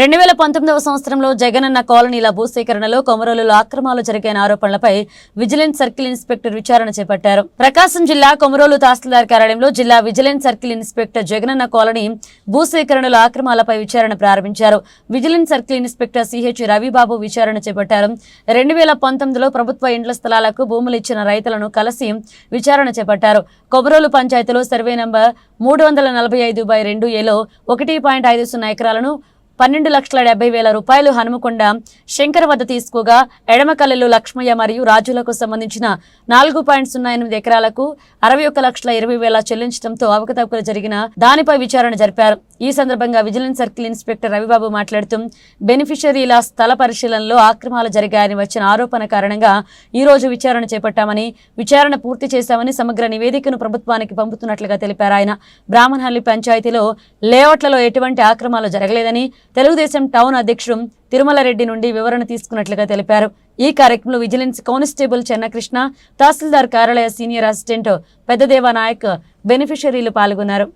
రెండు వేల పంతొమ్మిదవ సంవత్సరంలో జగనన్న కాలనీల భూసేకరణలో కొమరోలులో అక్రమాలు జరిగిన ఆరోపణలపై విజిలెన్స్ సర్కిల్ ఇన్స్పెక్టర్ విచారణ చేపట్టారు. ప్రకాశం జిల్లా కొమరోలు తహసీల్దార్ కార్యాలయంలో జిల్లా vigilance circle inspector Jagananna colony భూసేకరణలో ఆక్రమాలపై విచారణ ప్రారంభించారు. Vigilance circle inspector CH Ravibabu విచారణ చేపట్టారు. రెండు వేల పంతొమ్మిదిలో ప్రభుత్వ ఇండ్ల స్థలాలకు భూములు ఇచ్చిన రైతులను కలిసి విచారణ చేపట్టారు. కొమరోలు పంచాయతీలో సర్వే నంబర్ మూడు వందల నలభై ఐదు బై రెండు ఏలో ఒకటి పాయింట్ ఐదు సున్నా ఎకరాలను పన్నెండు లక్షల డెబ్బై వేల రూపాయలు హనుమకొండ శంకర్ వద్ద తీసుకోగా ఎడమకల్లెలు లక్ష్మయ్య మరియు రాజులకు సంబంధించిన నాలుగు పాయింట్ సున్నా ఎనిమిది ఎకరాలకు అరవై ఒక్క లక్షల ఇరవై వేల చెల్లించడంతో అవకతవకలు జరిగిన దానిపై విచారణ జరిపారు. ఈ సందర్భంగా విజిలెన్స్ సర్కిల్ ఇన్స్పెక్టర్ రవిబాబు మాట్లాడుతూ బెనిఫిషరీల స్థల పరిశీలనలో ఆక్రమాలు జరిగాయని వచ్చిన ఆరోపణ కారణంగా ఈ రోజు విచారణ చేపట్టామని విచారణ పూర్తి చేశామని సమగ్ర నివేదికను ప్రభుత్వానికి పంపుతున్నట్లుగా తెలిపారు ఆయన. బ్రాహ్మణహల్లి పంచాయతీలో లేఅవుట్లలో ఎటువంటి ఆక్రమాలు జరగలేదని తెలుగుదేశం టౌన్ అధ్యక్షుడు తిరుమల రెడ్డి నుండి వివరణ తీసుకున్నట్లుగా తెలిపారు. ఈ కార్యక్రమంలో విజిలెన్స్ కానిస్టేబుల్ చెన్నకృష్ణ తహసీల్దార్ కార్యాలయ సీనియర్ అసిస్టెంట్ పెద్దదేవ నాయక్ బెనిఫిషరీలు పాల్గొన్నారు.